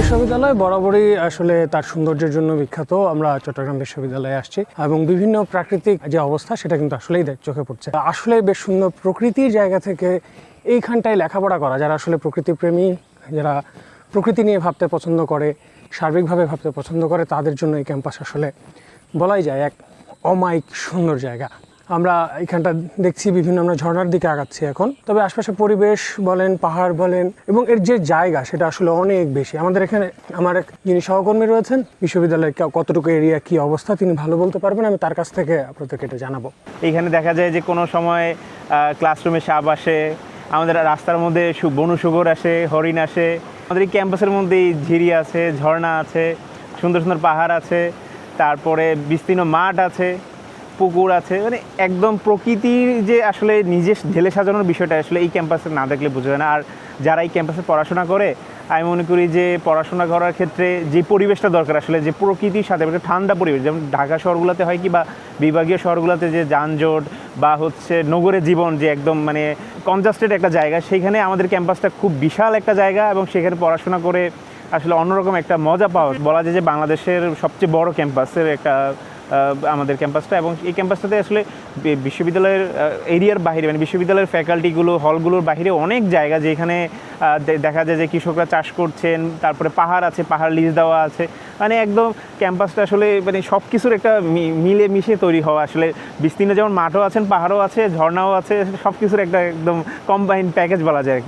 বিশ্ববিদ্যালয় বরাবরই আসলে তার সৌন্দর্যের জন্য বিখ্যাত। আমরা চট্টগ্রাম বিশ্ববিদ্যালয়ে আসছি এবং বিভিন্ন প্রাকৃতিক যে অবস্থা, সেটা কিন্তু আসলেই চোখে পড়ছে। আসলে বেশ সুন্দর প্রকৃতির জায়গা থেকে এইখানটায় লেখাপড়া করা, যারা আসলে প্রকৃতিপ্রেমী, যারা প্রকৃতি নিয়ে ভাবতে পছন্দ করে, সার্বিকভাবে ভাবতে পছন্দ করে, তাদের জন্য এই ক্যাম্পাস আসলে বলাই যায় এক অমায়িক সুন্দর জায়গা। আমরা এখানটা দেখছি, বিভিন্ন আমরা ঝর্ণার দিকে আগাচ্ছি এখন। তবে আশপাশে পরিবেশ বলেন, পাহাড় বলেন, এবং এর যে জায়গা, সেটা আসলে অনেক বেশি। আমাদের এখানে, আমার এক যিনি সহকর্মী রয়েছেন, বিশ্ববিদ্যালয়ের কতটুকু এরিয়া, কি অবস্থা, তিনি ভালো বলতে পারবেন, আমি তার কাছ থেকে আপনাদেরকে এটা জানাব। এইখানে দেখা যায় যে কোনো সময় ক্লাসরুমে সাপ আসে, আমাদের রাস্তার মধ্যে সু- বনু শুগর আসে, হরিণ আসে, আমাদের এই ক্যাম্পাসের মধ্যেই ঝিরি আছে, ঝর্ণা আছে, সুন্দর সুন্দর পাহাড় আছে, তারপরে বিস্তীর্ণ মাঠ আছে পুকুর আছে মানে একদম প্রকৃতির যে আসলে নিজে ঢেলে সাজানোর বিষয়টা, আসলে এই ক্যাম্পাসে না দেখলে বোঝা যায় না। আর যারা এই ক্যাম্পাসে পড়াশোনা করে, আমি মনে করি যে পড়াশোনা করার ক্ষেত্রে যে পরিবেশটা দরকার, আসলে যে প্রকৃতির সাথে একটা ঠান্ডা পরিবেশ, যেমন ঢাকা শহরগুলোতে হয় কি বা বিভাগীয় শহরগুলোতে যে যানজট বা হচ্ছে নগরের জীবন যে একদম মানে কনজাস্টেড একটা জায়গা সেইখানে আমাদের ক্যাম্পাসটা খুব বিশাল একটা জায়গা এবং সেখানে পড়াশোনা করে আসলে অন্যরকম একটা মজা পাওয়া বলা যায় যে বাংলাদেশের সবচেয়ে বড় ক্যাম্পাসের একটা আমাদের ক্যাম্পাসটা এবং এই ক্যাম্পাসটাতে আসলে বিশ্ববিদ্যালয়ের এরিয়ার বাইরে মানে বিশ্ববিদ্যালয়ের ফ্যাকাল্টিগুলো, হলগুলোর বাইরে অনেক জায়গা যেখানে দেখা যায় যে কৃষকরা চাষ করছেন, তারপরে পাহাড় আছে, পাহাড় লিজ দেওয়া আছে। মানে একদম ক্যাম্পাসটা আসলে মানে সব কিছুর একটা মিলে মিশে তৈরি হওয়া আসলে। বিস্তীর্ণ যেমন মাঠও আছেন পাহাড়ও আছে, ঝর্ণাও আছে সব কিছুর একটা একদম কম্বাইন প্যাকেজ বলা যায়